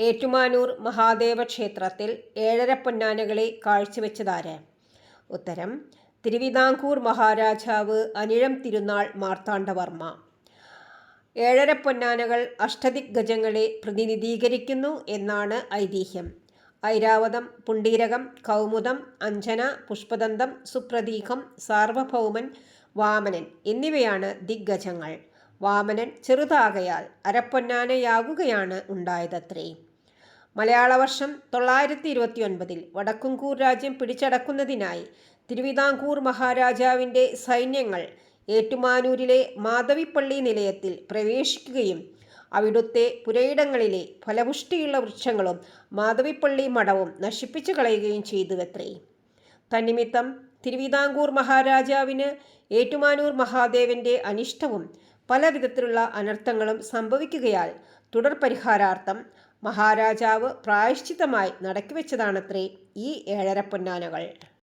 ഏറ്റുമാനൂർ മഹാദേവ ക്ഷേത്രത്തിൽ ഏഴര പൊന്നാനകളെ കാഴ്ചവെച്ചതാര്? ഉത്തരം തിരുവിതാംകൂർ മഹാരാജാവ് അനിഴം തിരുനാൾ മാർത്താണ്ഡവർമ്മ. ഏഴര പൊന്നാനകൾ അഷ്ടദിഗ്ഗജങ്ങളെ പ്രതിനിധീകരിക്കുന്നു എന്നാണ് ഐതിഹ്യം. ഐരാവതം പുണ്ടീരകം കൗമുദം അഞ്ജന പുഷ്പദന്തം സുപ്രതീകം സാർവഭൗമൻ വാമനൻ എന്നിവയാണ് ദിഗ്ഗജങ്ങൾ. വാമനൻ ചെറുതാകയാൽ അരപ്പൊന്നാനയാകുകയാണ് ഉണ്ടായതത്രേ. മലയാള വർഷം തൊള്ളായിരത്തി ഇരുപത്തി ഒൻപതിൽ വടക്കുംകൂർ രാജ്യം പിടിച്ചടക്കുന്നതിനായി തിരുവിതാംകൂർ മഹാരാജാവിന്റെ സൈന്യങ്ങൾ ഏറ്റുമാനൂരിലെ മാധവിപ്പള്ളി നിലയത്തിൽ പ്രവേശിക്കുകയും അവിടുത്തെ പുരയിടങ്ങളിലെ ഫലപുഷ്ടിയുള്ള വൃക്ഷങ്ങളും മാധവിപ്പള്ളി മഠവും നശിപ്പിച്ചു കളയുകയും ചെയ്തുവത്രേ. തന്നിമിത്തം തിരുവിതാംകൂർ മഹാരാജാവിന് ഏറ്റുമാനൂർ മഹാദേവന്റെ അനിഷ്ടവും പല വിധത്തിലുള്ള അനർത്ഥങ്ങളും സംഭവിക്കുകയാൽ തുടർ പരിഹാരാർത്ഥം മഹാരാജാവ് പ്രായശ്ചിത്തമായി നടക്കിവെച്ചതാണത്രേ ഈ ഏഴര പൊന്നാനകൾ.